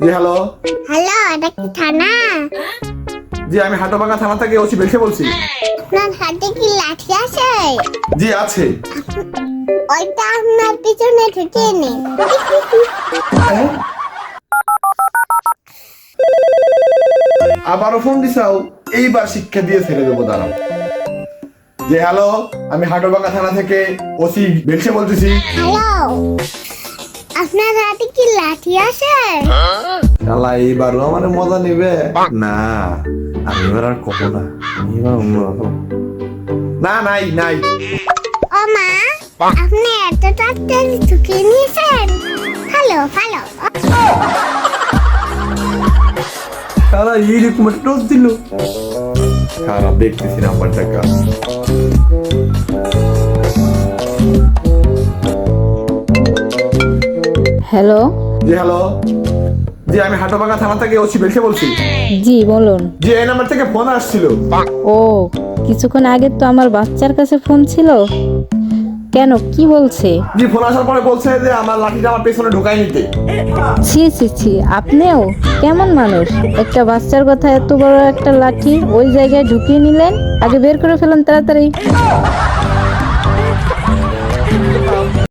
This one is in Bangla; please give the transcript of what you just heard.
জি হ্যালো হ্যালো এটা কি থানা? জি আমি হাটোবাঙ্গা থানা থেকে ওসি বেলসে বলছি। আপনার হাতে কি লাঠি আছে? জি আছে। ওইটা আপনার পিছনে ঢুকিয়ে নিন আবারও ফোন দিছাও এইবার শিক্ষা দিয়ে ছেড়ে দেবো দাঁড়াও। জি হ্যালো আমি হাটোবাঙ্গা থানা থেকে ওসি বেলসে বলতেছি। হ্যালো আপনার হাতে কি লাঠি আছে? শালা এইবারও আমার মজা নিবে? না আমি এবার আর কব না। আমি এবার অন্যরকম না নাই নাই। ও মা আপনি এত তাড়াতাড়ি ঢুকিয়ে নিয়েছেন। হ্যালো হ্যালো শালা এইরকম একটা টোস দিল। খারাপ দেখতেছি নাম্বার টাকা। হ্যালো? জি হ্যালো। জি আমি থানা থেকে ওসি বলছি। জি বলুন। জি এই নাম্বার থেকে ফোন আসছিল। ও কিছুক্ষণ আগে তো আমার বাচ্চার কাছে ফোন ছিল। কেন কি বলছে? জি ফোন আসার পরে বলছে যে আমার লাঠিটা আমার পেছনে ঢোকাই নিতে। ছি ছি ছি আপনিও? কেমন মানুষ? একটা বাচ্চার কথা এত বড় একটা লাঠি ওই জায়গায় ঢুকিয়ে নিলেন? আগে বের করে ফেলেন তাড়াতাড়ি।